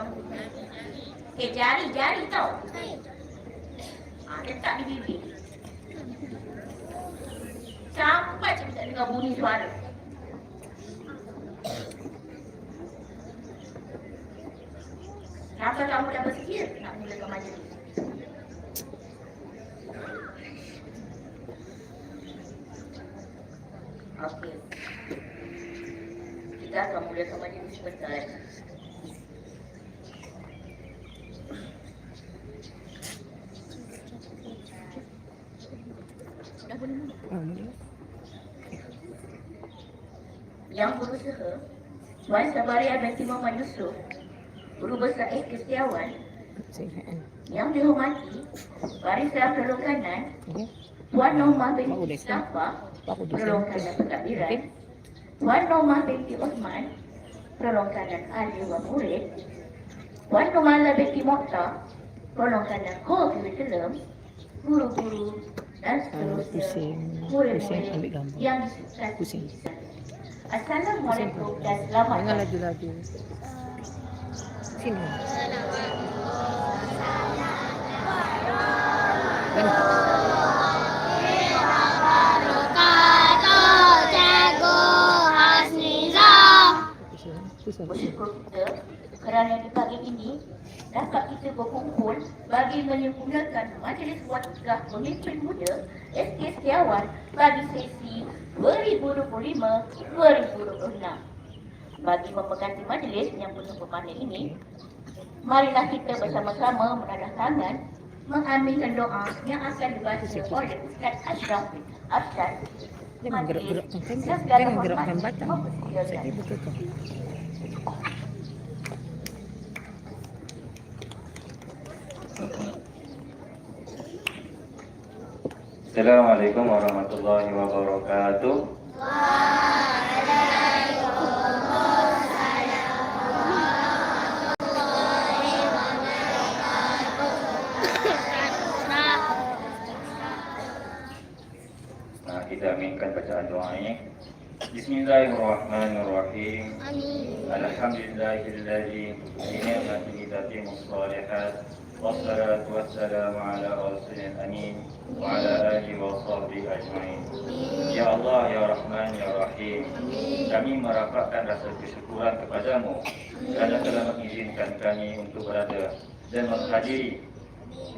kamu. Okey, jari, jari tau. Ha, letak di bibir. Sampai kita tak dengar bunyi suara. Sampai kamu dah bersedia nak mulakan majlis. Okey. Kita akan mulakan majlis sebentar boleh mula? Ah, mula. yang berusaha Tuan Sabaria binti Muhammad Yusuf Guru Besar S. Kestiawan yang dihormati Barisan Penolong Kanan Okey. Tuan Normah binti Penolong start. Kanan Pentadbiran Okey. Tuan Normah binti Osman Penolong Kanan Ahli wa Murid Tuan Normala binti Mokhtar Penolong Kanan Kurikulum Guru-guru dan Ah, seterusnya pusing. Pusing ambil gambar. yang Pusing. Assalamualaikum dan selamat Jangan datang. laju-laju. Sini. Kan? Pusing. Pusing. bersyukur kita kerana di pagi ini dapat kita berkumpul bagi menyempurnakan majlis watikah pemimpin muda SK Setiawan bagi sesi 2025-2026. Bagi mempeganti majlis yang penuh pemanah ini, marilah kita bersama-sama menadah tangan mengambilkan doa yang akan dibaca oleh Ustaz Ashraf Ashraf Jangan gerak-gerakkan tembok. Yang segala Jangan gerakkan hormat batang. mempersilakan. Jadi betul tu. Assalamualaikum warahmatullahi wabarakatuh. Nah, kita aminkan bacaan doa ini. Bismillahirrahmanirrahim. Alhamdulillahilladzi bi ni'matihi tatimmus shalihat. Ala rasulil amin wa ala alihi wa sahbihi ajma'in. Ya Allah, Ya Rahman, Ya Rahim. Kami merapatkan rasa kesyukuran kepadamu kerana telah mengizinkan kami untuk berada dan menghadiri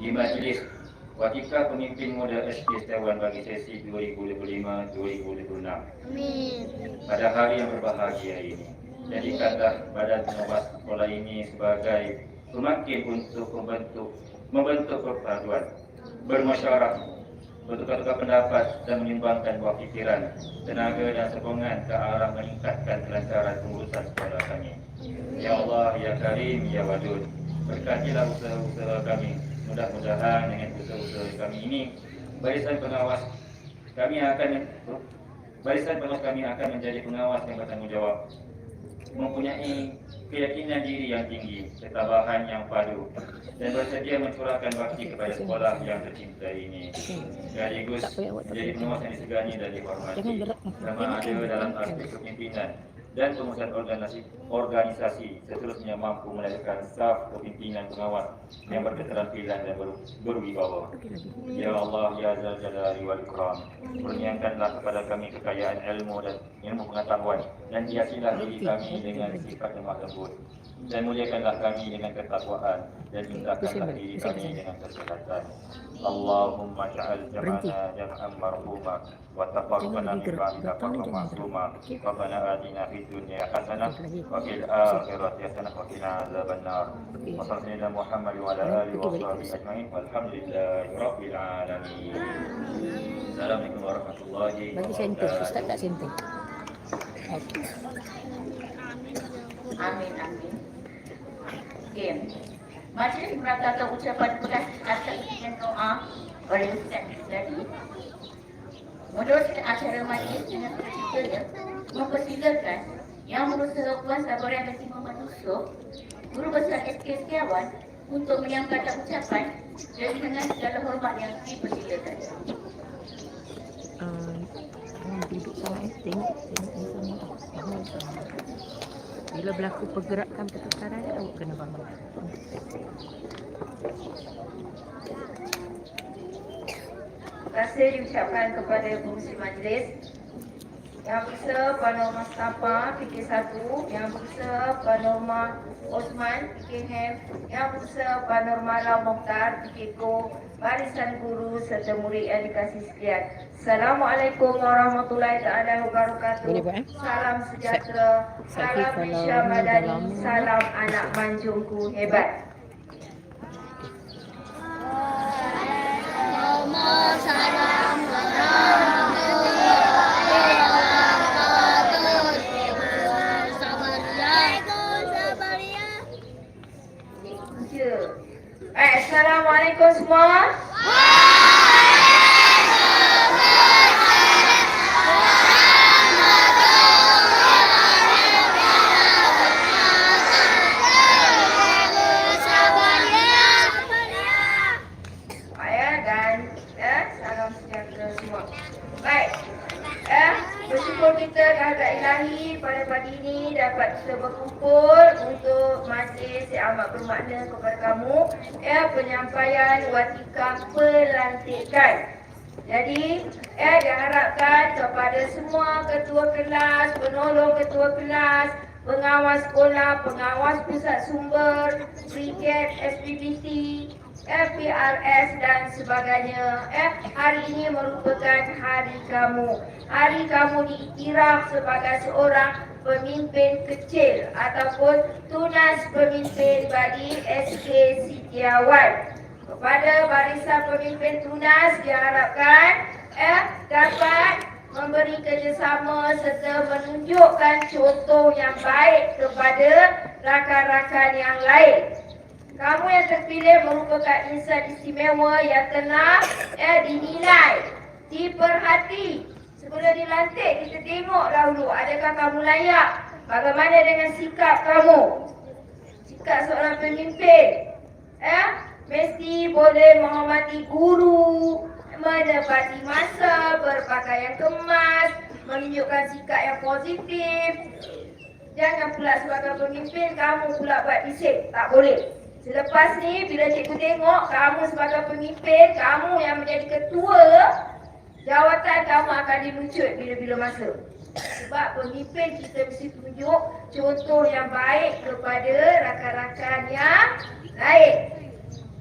di majlis Watika Pemimpin Muda SK Setiawan bagi sesi 2025-2026 pada hari yang berbahagia ini. Jadikanlah badan pengawas sekolah ini sebagai pemakin untuk membentuk membentuk perpaduan, bermasyarakat, bertukar-tukar pendapat dan menyumbangkan buah fikiran, tenaga dan sokongan ke arah meningkatkan kelancaran pengurusan sekolah kami. Ya Allah, Ya Karim, Ya Wadud, berkatilah usaha-usaha kami. Mudah-mudahan dengan usaha-usaha kami ini, barisan pengawas kami akan barisan pengawas kami akan menjadi pengawas yang bertanggungjawab mempunyai keyakinan diri yang tinggi, ketabahan yang padu dan bersedia mencurahkan bakti kepada sekolah yang tercinta ini. Sekaligus menjadi pengawas yang disegani dan dihormati. Sama ada dalam aspek kepimpinan dan pengurusan organisasi, organisasi seterusnya mampu melahirkan staf kepimpinan pengawas yang berketerampilan dan ber, berwibawa. Ya Allah, Ya Zal Jalali wal Ikram Kurniakanlah kepada kami kekayaan ilmu dan ilmu pengetahuan Dan hiasilah diri kami dengan sifat lemah lembut Dan muliakanlah kami dengan ketakwaan. Dan indahkanlah diri kami dengan kesehatan Allahumma ja'al jama'ana jama'an marhumah Wa taqabbana min ba'dika faqam ma'asumah Rabbana adina fid dunya hasanah Wa fil akhirati hasanah Wa qina azaban nar Wa sallallahu Muhammad wa ala alihi wa sahbihi ajma'in. Walhamdulillahi rabbil alamin. Assalamualaikum warahmatullahi Bagi senteng. Ustaz tak. Okey. Amin, amin. Okey. Majlis meratakan ucapan perkasih atas dan doa oleh Ustaz tadi. Meneruskan acara majlis dengan terciptanya mempersilakan yang berusaha Puan Sabaria binti Muhammad Yusuf, Guru Besar SK Setiawan untuk menyampaikan ucapan dan dengan segala hormat yang dipersilakan. Ah, Jangan duduk eh. Sama. Bila berlaku pergerakan pertukaran, awak kena bangun. Terima kasih diucapkan kepada pengurusi majlis. Yang berusaha Puan Norma Sapa PK1 Yang berusaha Puan Norma Osman PKM Yang berusaha Puan Norma Lau Mokhtar PKK barisan guru serta murid yang dikasih sekalian. Assalamualaikum warahmatullahi taala wabarakatuh. Boleh buat, eh? Salam sejahtera, Sa- salam ni Madani, salam anak manjungku hebat. Je. Assalamualaikum semua. Jadi, eh diharapkan kepada semua ketua kelas, penolong ketua kelas, pengawas sekolah, pengawas pusat sumber, brigade SPBT, FPRS dan sebagainya. Eh, hari ini merupakan hari kamu. Hari kamu diiktiraf sebagai seorang pemimpin kecil ataupun tunas pemimpin bagi SK Sitiawan. Kepada barisan pemimpin tunas diharapkan eh, dapat memberi kerjasama serta menunjukkan contoh yang baik kepada rakan-rakan yang lain. Kamu yang terpilih merupakan insan istimewa yang telah eh, dinilai, diperhati. Sebelum dilantik, kita tengok dahulu adakah kamu layak. Bagaimana dengan sikap kamu? Sikap seorang pemimpin. Eh, mesti boleh menghormati guru, menepati masa, berpakaian kemas, menunjukkan sikap yang positif. Jangan pula sebagai pemimpin kamu pula buat bising. Tak boleh. Selepas ni bila cikgu tengok kamu sebagai pemimpin, kamu yang menjadi ketua, jawatan kamu akan dilucut bila-bila masa. Sebab pemimpin kita mesti tunjuk contoh yang baik kepada rakan-rakan yang lain.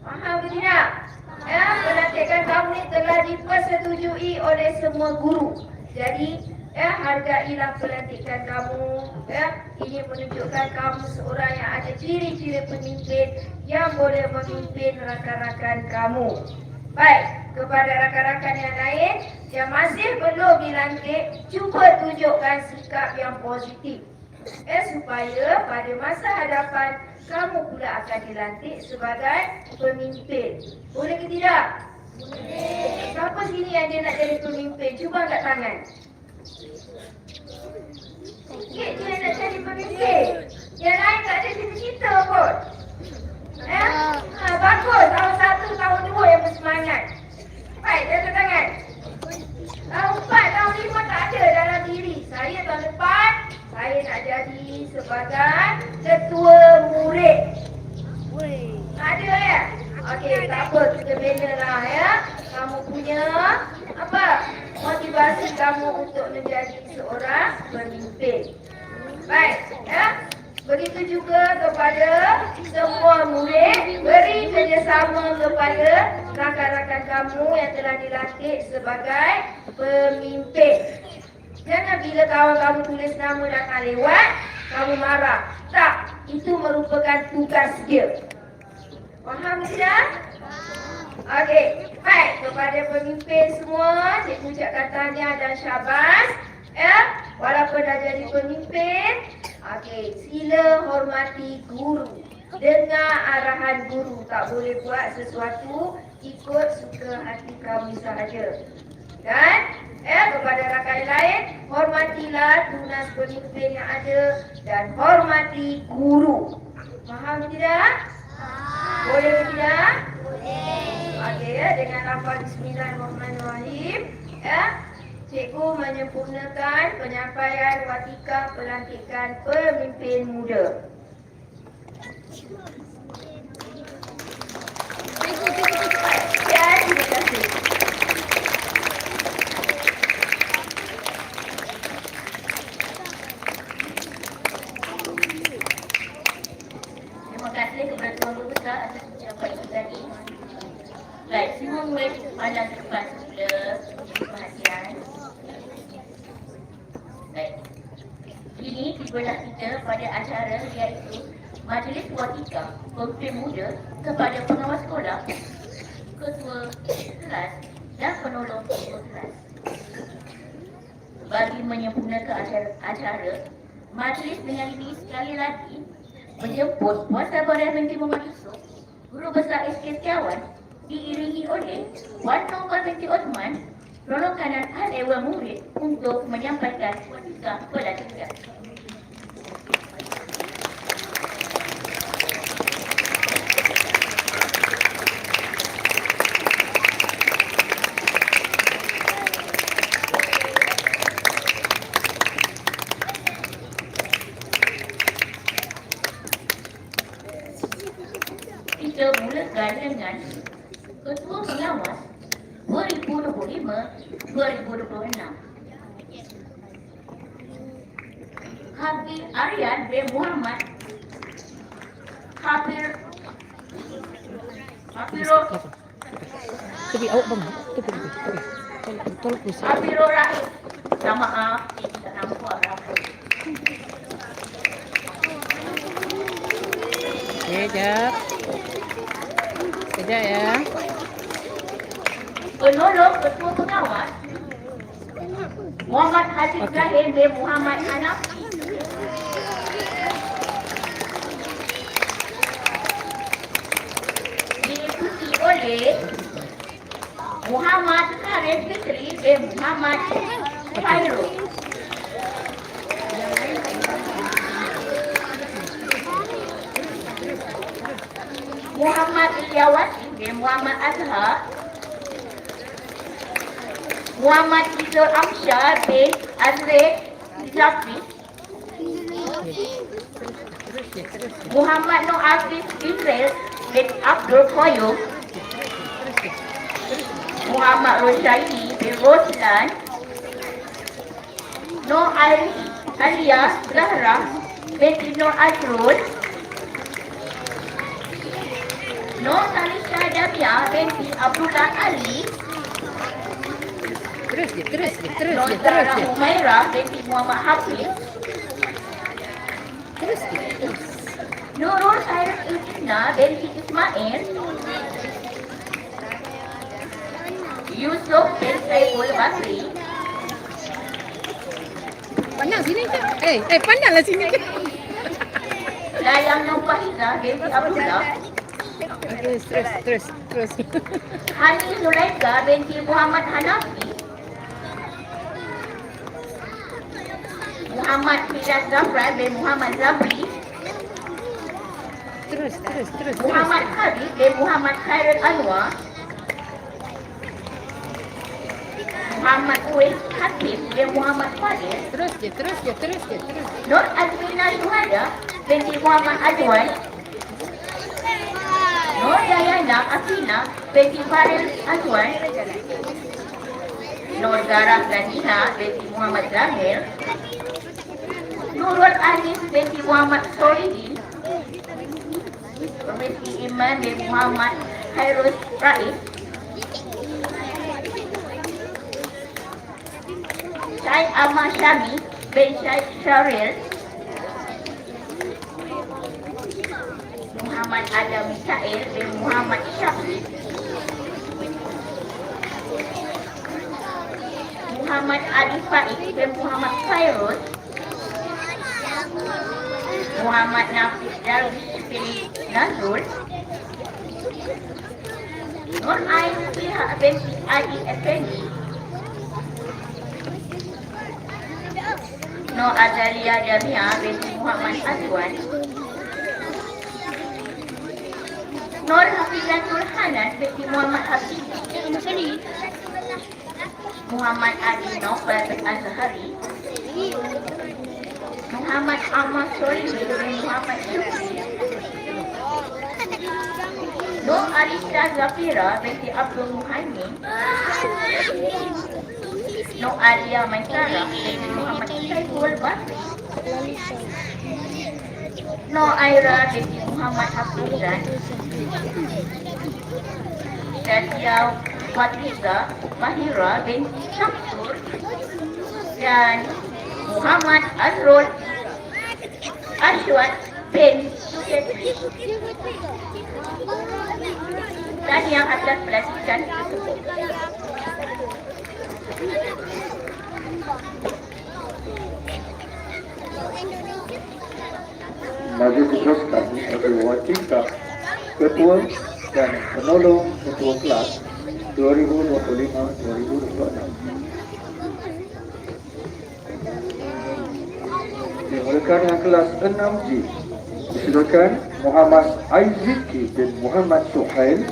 Faham ke tidak? Ya, pelantikan ni telah dipersetujui oleh semua guru. Jadi, ya, hargailah pelantikan kamu. Ya, ini menunjukkan kamu seorang yang ada ciri-ciri pemimpin yang boleh memimpin rakan-rakan kamu. Baik, kepada rakan-rakan yang lain yang masih belum dilantik, cuba tunjukkan sikap yang positif. Eh, supaya pada masa hadapan kamu pula akan dilantik sebagai pemimpin. Boleh ke tidak? Boleh. Siapa sini yang dia nak jadi pemimpin? Cuba angkat tangan. Sikit je yang nak jadi pemimpin. Yang lain tak ada cita-cita pun. Eh? Ha, bagus. Tahun satu, tahun dua yang bersemangat. Baik, angkat tangan. Tahun empat, tahun lima tak ada dalam diri. Saya tahun depan, saya nak jadi sebagai ketua murid. Ada ya? Okey, tak apa, kita bina lah ya. Kamu punya apa? Motivasi kamu untuk menjadi seorang pemimpin. Baik, ya. Begitu juga kepada semua murid, beri kerjasama kepada rakan-rakan kamu yang telah dilantik sebagai pemimpin. Jangan bila kawan kamu tulis nama dah tak lewat, kamu marah. Tak, itu merupakan tugas dia. Faham tidak? Okey, baik kepada pemimpin semua, cikgu ucapkan tahniah dan syabas. Ya, walaupun dah jadi pemimpin, okey, sila hormati guru. Dengar arahan guru, tak boleh buat sesuatu ikut suka hati kamu sahaja. Dan eh, kepada rakan lain, hormatilah tunas pemimpin yang ada dan hormati guru. Faham tidak? Boleh ke tidak? Boleh. Okey ya, dengan lafaz Bismillahirrahmanirrahim. Ya, cikgu menyempurnakan penyampaian watika pelantikan pemimpin muda. Ya, terima kasih. kasih kepada Tuan Guru Besar atas ucapan itu tadi. Baik, semua murid pandang ke depan semula. Perhatian. Baik. Kini tibalah kita pada acara iaitu Majlis Watika Pemimpin Muda kepada pengawas sekolah, ketua kelas dan penolong ketua kelas. Bagi menyempurnakan acara, acara majlis dengan ini sekali lagi menjemput Puan Sabaria binti Muhammad Guru Besar SK Setiawan, diiringi oleh Wan Nongkar binti Osman, Rono Kanan Al Ewa Murid untuk menyampaikan watika pelajaran mulakan dengan Ketua Pengawas 2025-2026. Habib Aryan bin Muhammad Habib Habibur Tepi awak bang. Tepi tepi. Tolak tolak please. Habibur Rahim. Minta maaf, tak nampak apa. Sekejap. Sekejap ya. Penolong Ketua Pengawas Muhammad Haji Okey. Ibrahim bin Muhammad Hanafi diikuti oleh Muhammad Haris Fitri bin Muhammad Khairul Muhammad Ilyawati bin Muhammad Azhar Muhammad Izul Amsyar bin Azri Zafi Terus je terus je. Muhammad Nur Hafiz Israel bin Abdul Qayyum Terus je. Muhammad Roshaini bin Roslan Nur Ali Alia Zahra binti Nur Azrul Nur Salisha Damia binti Abdullah Ali Terus je terus je terus Nur je terus Zahra je. Humairah binti Muhammad Hafiz Terus je. terus. Nurul Khairul Isna binti Ismail Yusuf bin Saiful Basri Pandang sini ke? Eh, eh pandanglah sini ke? Layang Nur Fahizah binti Abdullah Terus terus terus terus. Hani Zulaika binti Muhammad Hanafi Muhammad Hidayat Zafran bin Muhammad Zabri Terus terus terus. Muhammad Habib bin Muhammad Khairul Anwar Muhammad Uwais Hakim bin Muhammad Fadil Terus je terus je terus je terus. Nur Azmina Syuhada binti Muhammad Azwan. Nur Dayana Afina binti Faril Azwan. Nur Zara Gadina binti Muhammad Zahir Nurul Anis binti Muhammad Solihin Permisi Iman bin Muhammad Khairul Rais Syed Ahmad Syami bin Syed Syaril Muhammad Adam Mikael bin Muhammad Syafi Muhammad Ali Faik bin Muhammad Khairul Muhammad Nafis Darwish bin Nazrul Nur Ain Pihak binti Ali Effendi Nur Azalia Jamia binti Muhammad Azwan Nur Hafizatul Hanan binti Muhammad Hafiz Muhammad Ali bin Azhari Muhammad Ahmad Solihin bin Muhammad Syukri. Nur Alisa Zafira binti Abdul Muhaimin Muhammad No Aira binti Muhammad Hafizan dan Yau Fatiza Mahira binti Syamsur dan Muhammad Azrul Ashwat bin dan yang atas pelatihan tersebut. Mari diteruskan sebagai wawancara ketua dan penolong ketua kelas 2025-2026. Dimulakan yang kelas 6G disilakan Muhammad Aiziki bin Muhammad Suhail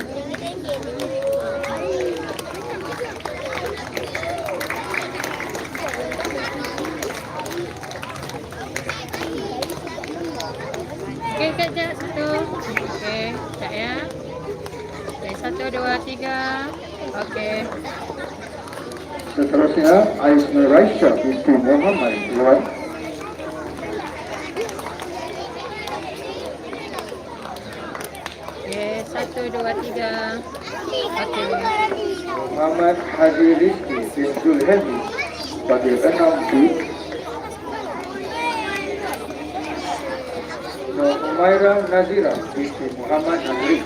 Okey, kejap jap satu. Okey, sekejap ya. Okey, satu, dua, tiga. Okey. Seterusnya Muhammad Iwan Okey, satu, dua, tiga. Okey. Muhammad Haji Rizki bin Zulhadi bagi 6B Nur Umairah Nazira binti Muhammad Nazri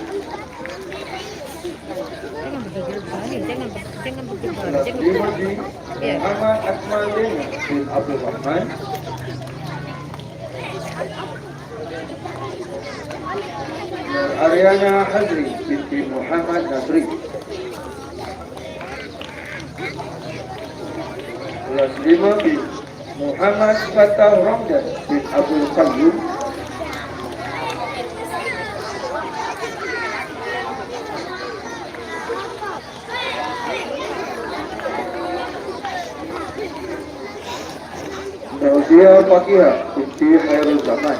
Jangan bergegar. Jangan ber- jangan bergegar. Kelas Jangan 5B. Muhammad Akmal Lena bin Abdul Rahman Ariana Hazri binti Muhammad Nazri Kelas 5B Muhammad Fatah Ramdan bin Abdul Qayyum Nauzia Fakihah binti Khairul Zaman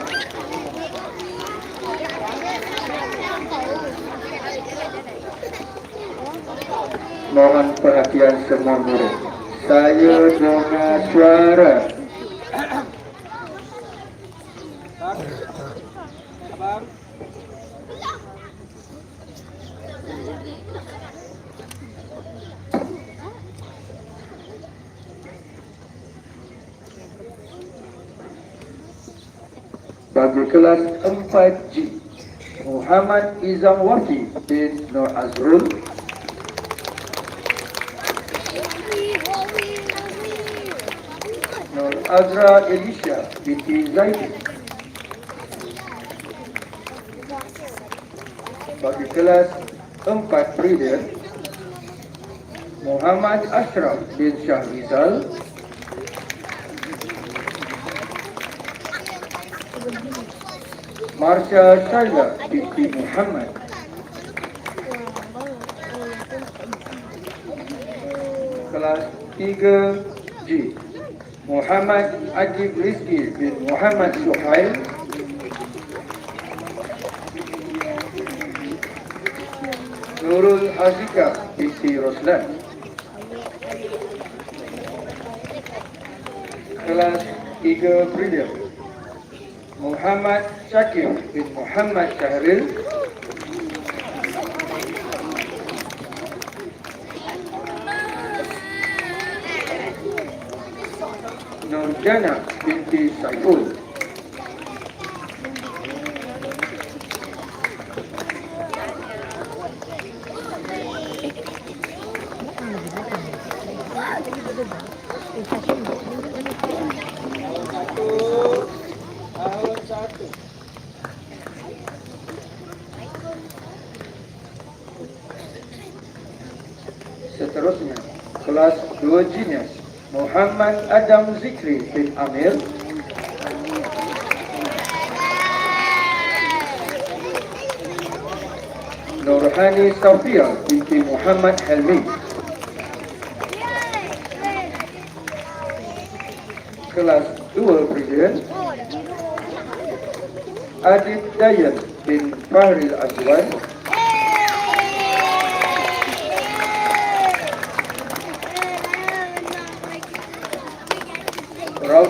Mohon perhatian semua murid Saya dengar suara Bagi kelas 4G Muhammad Izam Wafi bin Nur Azrul. Nur Azra Elisha binti Zaidi Bagi kelas 4 Brilliant Muhammad Ashraf bin Shah Marsha Shaila binti Muhammad. Kelas 3G Muhammad Ajib Rizki bin Muhammad Suhail. Nurul Azika binti Roslan. Kelas 3 Brilliant. Muhammad Syakir bin Muhammad Syahril Nurjana binti Saiful Seterusnya, kelas 2 Genius Muhammad Adam Zikri bin Amir. Nurhani Safia binti Muhammad Helmi. Kelas 2 Brilliant Adib Dayan bin Fahril Azwan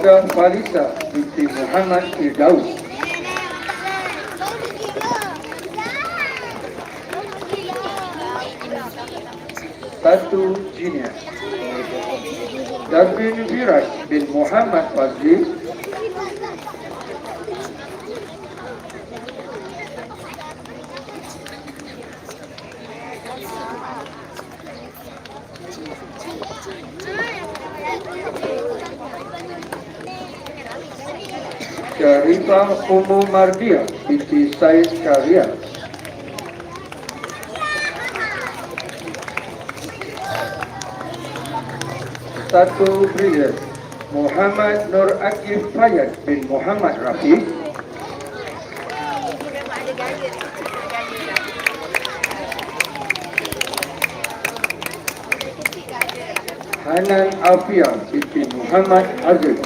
Madam Balita binti Muhammad Firdaus. Satu jinia. Dan bin bin Muhammad Fazil. Syarifah Umu Mardia binti Said Syariah Satu Brilliant Muhammad Nur Akif Fayad bin Muhammad Rafiq. Hanan Afia binti Muhammad Aziz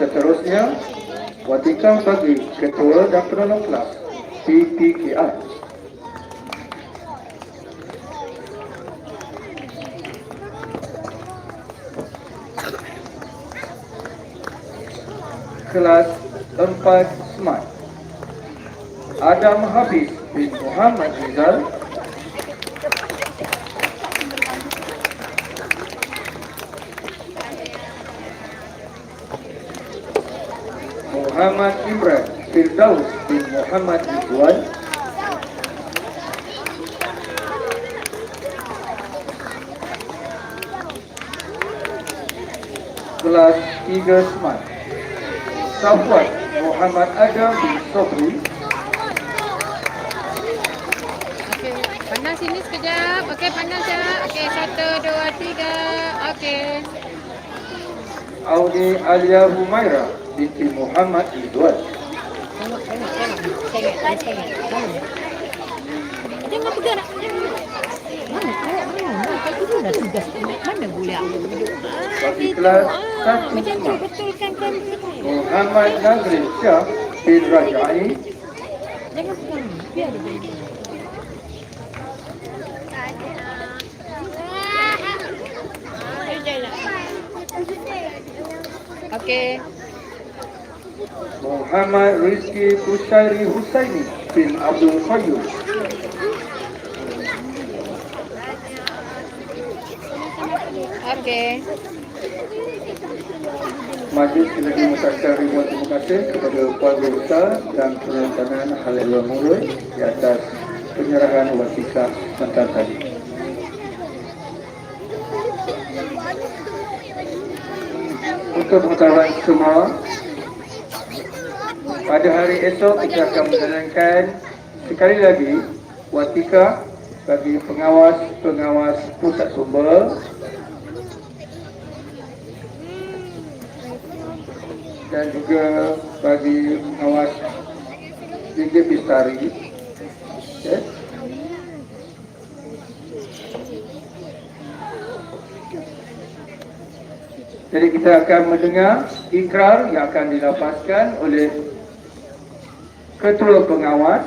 Seterusnya, Watikah bagi Ketua dan Penolong Kelas PPKI. Kelas 4 Smart Adam Habib bin Muhammad Rizal Muhammad Imran Firdaus bin Muhammad Ridwan Kelas 3 Smart Safwan Muhammad Adam bin Sobri Okey, pandang sini sekejap. Okey, pandang sekejap. Okey, satu, dua, tiga. Okey. Audi Alia Humaira binti Muhammad Ridwan. Jangan bergerak. Bagilah Muhammad Nazri Syah bin Rajai Jangan pegang, biar dia boleh Okay. Muhammad Rizki Husairi Husaini bin Abdul Qayyum Okey. Majlis lagi mengucapkan ribuan terima kasih kepada keluarga besar dan penontonan Halilul Mulul di atas penyerahan wasikah sebentar tadi. Untuk pengetahuan semua, pada hari esok kita akan menjalankan sekali lagi watika bagi pengawas-pengawas pusat sumber dan juga bagi pengawas Liga Pistari. Ya. Jadi kita akan mendengar ikrar yang akan dilapaskan oleh Ketua Pengawas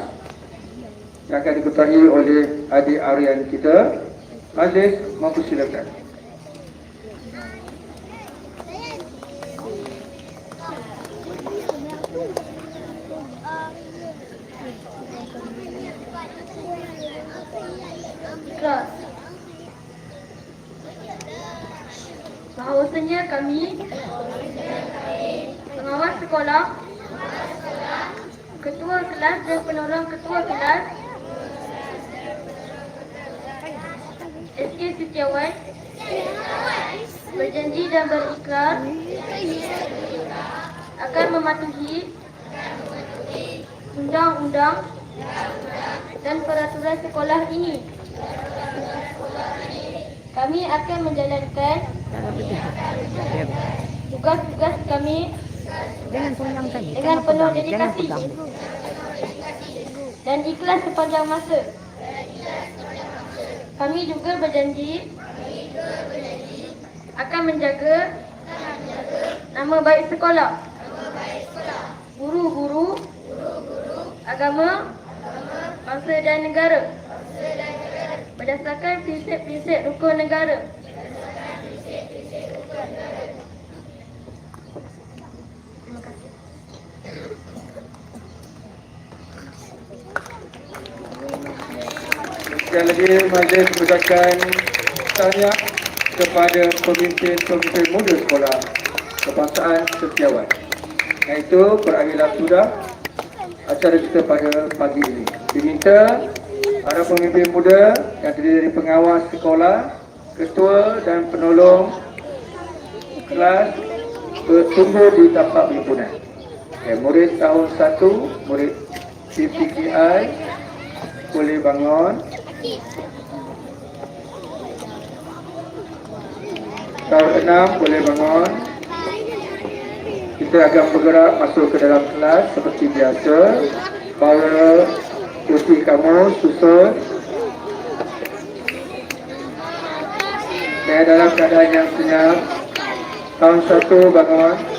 yang akan diketahui oleh adik Aryan kita. Majlis mempersilakan. Kelas. Bahawasanya kami pengawas sekolah, ketua kelas dan penolong ketua kelas. SK Setiawan. Berjanji dan berikrar akan mematuhi undang-undang dan peraturan sekolah ini. Kami akan menjalankan tugas-tugas kami Jangan tolong tadi. dengan penuh dedikasi dan ikhlas sepanjang masa. Kami juga berjanji akan menjaga nama baik sekolah, guru-guru, agama, bangsa dan negara berdasarkan prinsip-prinsip rukun negara. Sekali lagi majlis mengucapkan tanya kepada pemimpin-pemimpin muda sekolah kebangsaan setiawan. Yang itu berakhirlah sudah acara kita pada pagi ini. Diminta para pemimpin muda yang terdiri dari pengawas sekolah, ketua dan penolong kelas bertumbuh di tapak himpunan. Okay, murid tahun 1, murid PPKI boleh bangun. Tahun 6 boleh bangun. Kita akan bergerak masuk ke dalam kelas seperti biasa. Para putih kamu susun. Dan dalam keadaan yang senyap. Tahun 1 bangun.